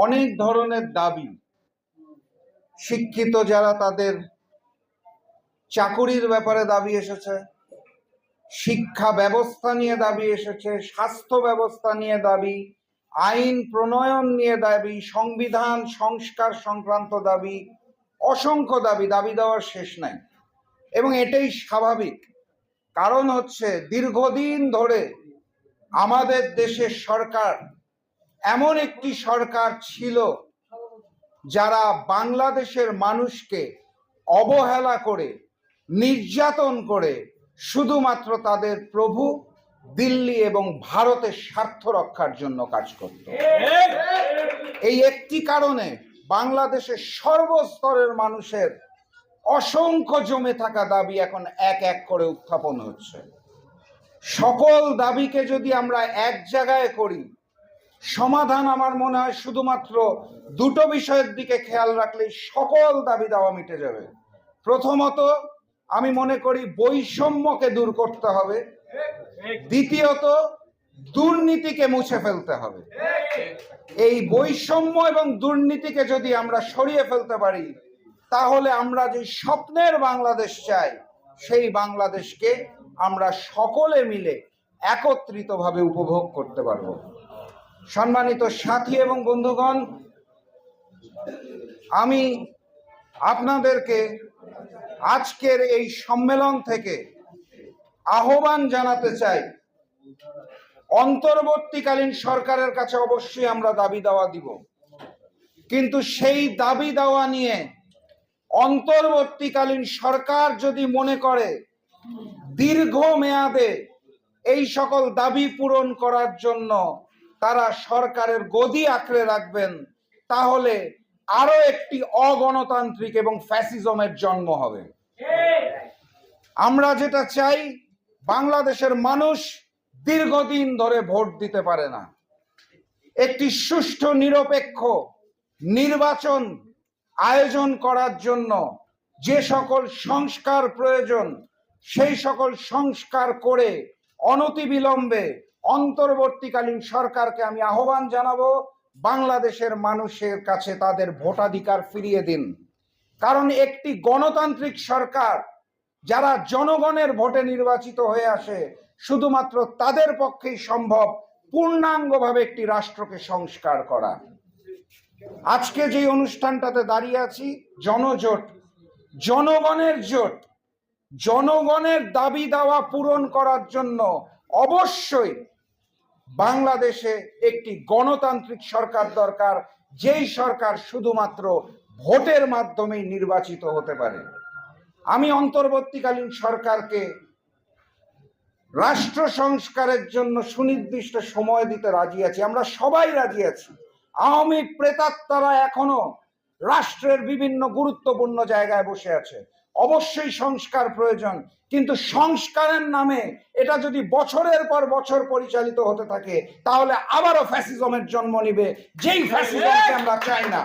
অনেক ধরনের দাবি। শিক্ষিত যারা তাদের চাকুরির ব্যাপারে দাবি এসেছে, শিক্ষা ব্যবস্থা নিয়ে দাবি এসেছে, স্বাস্থ্য ব্যবস্থা নিয়ে দাবি, আইন প্রণয়ন নিয়ে দাবি, সংবিধান সংস্কার সংক্রান্ত দাবি, অসংখ্য দাবি দাবি দেওয়ার শেষ নাই। এবং এটাই স্বাভাবিক। কারণ হচ্ছে দীর্ঘদিন ধরে আমাদের দেশের সরকার এমন একটি সরকার ছিল যারা বাংলাদেশের মানুষকে অবহেলা করে, নির্যাতন করে, শুধুমাত্র তাদের প্রভু দিল্লি এবং ভারতের স্বার্থ রক্ষার জন্য কাজ করত। এই একটি কারণে বাংলাদেশের সর্বস্তরের মানুষের অসংখ্য জমে থাকা দাবি এখন এক এক করে উত্থাপন হচ্ছে। সকল দাবিকে যদি আমরা এক জায়গায় করি সমাধান আমার মনে হয় শুধুমাত্র দুটো বিষয়ের দিকে খেয়াল রাখলেই সকল দাবি দাওয়া মিটে যাবে। প্রথমত, আমি মনে করি বৈষম্যকে দূর করতে হবে। দ্বিতীয়ত, দুর্নীতিকে মুছে ফেলতে হবে। এই বৈষম্য এবং দুর্নীতিকে যদি আমরা সরিয়ে ফেলতে পারি, তাহলে আমরা যে স্বপ্নের বাংলাদেশ চাই, সেই বাংলাদেশকে আমরা সকলে মিলে একত্রিতভাবে উপভোগ করতে পারব। সম্মানিত সাথী এবং বন্ধুগণ, আমি আপনাদেরকে আজকের এই সম্মেলন থেকে আহ্বান জানাতে চাই। অন্তর্বর্তীকালীন সরকারের কাছে অবশ্যই আমরা দাবি দাওয়া দিব। কিন্তু সেই দাবি দাওয়া নিয়ে অন্তর্বর্তীকালীন সরকার যদি মনে করে দীর্ঘ মেয়াদে এই সকল দাবি পূরণ করার জন্য তারা সরকারের গদি আঁকড়ে রাখবেন, তাহলে আরও একটি অগণতান্ত্রিক এবং ফ্যাসিজমের জন্ম হবে। আমরা যেটা চাই, বাংলাদেশের মানুষ দীর্ঘদিন ধরে ভোট দিতে পারে না। একটি সুষ্ঠু, নিরপেক্ষ নির্বাচন আয়োজন করার জন্য যে সকল সংস্কার প্রয়োজন, সেই সকল সংস্কার করে অনতিবিলম্বে অন্তর্বর্তীকালীন সরকারকে আমি আহ্বান জানাব, বাংলাদেশের মানুষের কাছে তাদের ভোটাধিকার ফিরিয়ে দিন। কারণ একটি গণতান্ত্রিক সরকার যারা জনগণের ভোটে নির্বাচিত হয়ে আসে, শুধুমাত্র তাদের পক্ষেই সম্ভব পূর্ণাঙ্গভাবে একটি রাষ্ট্রকে সংস্কার করা। আজকে যে অনুষ্ঠানটাতে দাঁড়িয়ে আছি, জনজোট, জনগণের জোট, জনগণের দাবি দাওয়া পূরণ করার জন্য অবশ্যই বাংলাদেশে একটি গণতান্ত্রিক সরকার দরকার, যেই সরকার শুধুমাত্র ভোটের মাধ্যমেই নির্বাচিত হতে পারে। আমি অন্তর্বর্তীকালীন সরকারকে রাষ্ট্র সংস্কারের জন্য সুনির্দিষ্ট সময় দিতে রাজি আছি। আমরা সবাই রাজি আছি। আওয়ামী প্রেতাত্মারা এখনও রাষ্ট্রের বিভিন্ন গুরুত্বপূর্ণ জায়গায় বসে আছে। অবশ্যই সংস্কার প্রয়োজন। কিন্তু সংস্কারের নামে এটা যদি বছরের পর বছর পরিচালিত হতে থাকে, তাহলে আবারও ফ্যাসিজমের জন্ম নিবে। যেই ফ্যাসিজমকে আমরা চাই না।